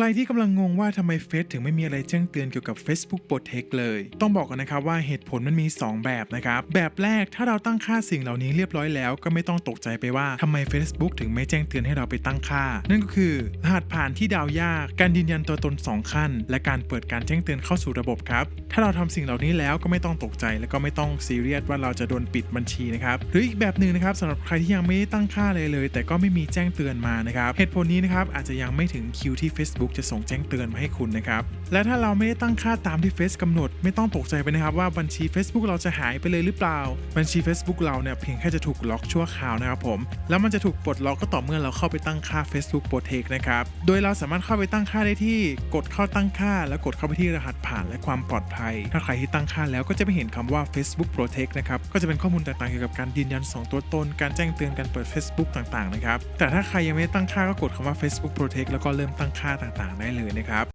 ใครที่กำลังงงว่าทำไมเฟซถึงไม่มีอะไรแจ้งเตือนเกี่ยวกับ Facebook Protect เลย ต้องบอกกันนะครับว่าเหตุผลมันมี 2 แบบนะครับ แบบแรกถ้าเราตั้งค่าสิ่งเหล่านี้เรียบร้อยแล้ว ก็ไม่ต้องตกใจไปว่าทำไม Facebook ถึงไม่แจ้งเตือนให้เราไปตั้งค่า นั่นก็คือ รหัสผ่านที่ดาวยาก การยืนยันตัวตน 2 ขั้น และการเปิดการแจ้งเตือนเข้าสู่ระบบครับ ถ้าเราทำสิ่งเหล่านี้แล้วก็ไม่ต้องตกใจ และก็ไม่ต้องซีเรียสว่าเราจะโดนปิดบัญชีนะครับ หรืออีกแบบหนึ่งนะครับสำหรับใครที่ยังไม่ได้ตั้งค่าเลยเลย แต่ก็ไม่มีแจ้งเตือนมานะครับ เหตุผลนี้นะครับอาจจะยังไม่ถึงคิวที่ Facebook จะส่งแจ้งเตือนมาให้คุณนะครับ และถ้าเราไม่ได้ตั้งค่าตามที่เฟซกำหนด ไม่ต้องตกใจไปนะครับว่าบัญชี Facebook เราจะหายไปเลยหรือเปล่า บัญชี Facebook เราเนี่ยเพียงแค่จะถูกล็อกชั่วคราวนะครับผม แล้วมันจะถูกปลดล็อกก็ต่อเมื่อเราเข้าไปตั้งค่า Facebook Protect นะครับ โดยเราสามารถเข้าไปตั้งค่าได้ที่กดเข้าตั้งค่า แล้วกดเข้าไปที่รหัสผ่านและความปลอดภัย ถ้าใครที่ตั้งค่าแล้วก็จะไม่เห็นคำว่า Facebook Protect นะครับก็จะเป็นข้อมูลต่างๆเกี่ยวกับการยืนยันสองตัวตน การแจ้งเตือนการเปิด Facebook ต่างๆนะครับแต่ถ้าใครยังไม่ได้ตั้งค่าก็กดคำว่า Facebook Protect แล้วก็เริ่มตั้งค่าต่างๆ ได้เลยนะครับ